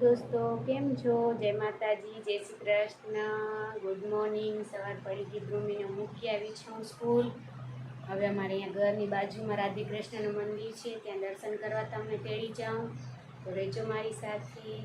દોસ્તો, કેમ છો? જય માતાજી, જય શ્રી કૃષ્ણ. ગુડ મોર્નિંગ સવાર પડી ગઈ મૂકી આવી છું સ્કૂલ. હવે અમારે અહીંયા ઘરની બાજુમાં રાધે કૃષ્ણનું મંદિર છે. ત્યાં દર્શન કરવા તમને તેડી જાઉં. તો રહેજો મારી સાથે.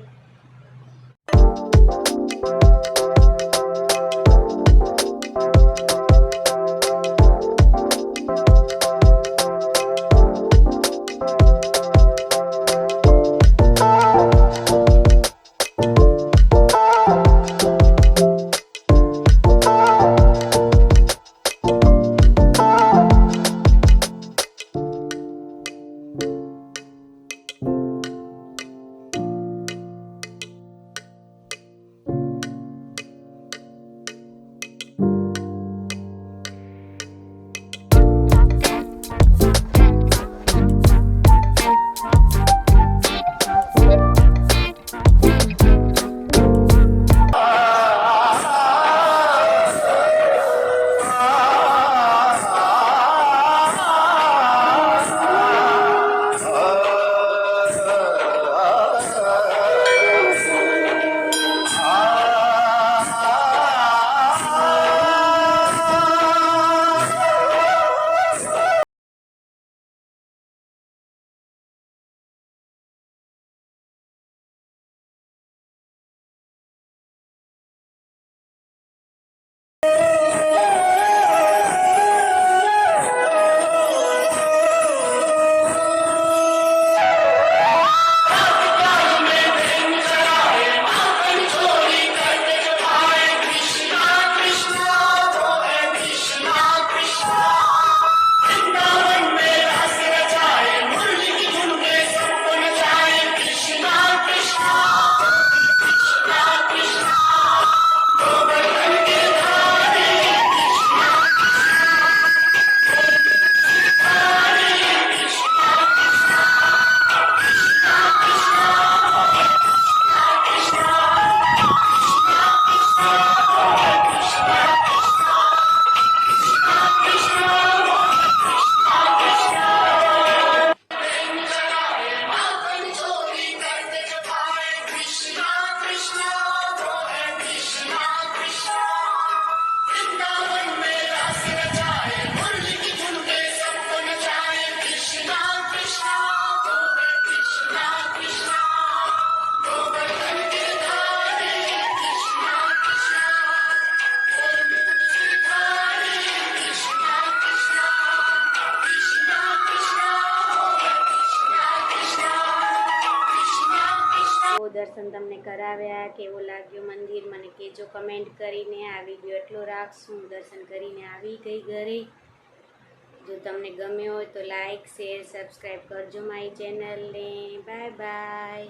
દર્શન તમને કરાવ્યા, કેવો લાગ્યો મંદિર, મને કહેજો કમેન્ટ કરીને. આ વીડિયો એટલો રાખશું. દર્શન કરીને આવી ગઈ ઘરે. જો તમને ગમ્યો હોય તો લાઈક શેર સબસ્ક્રાઈબ કરજો મારી ચેનલને બાય બાય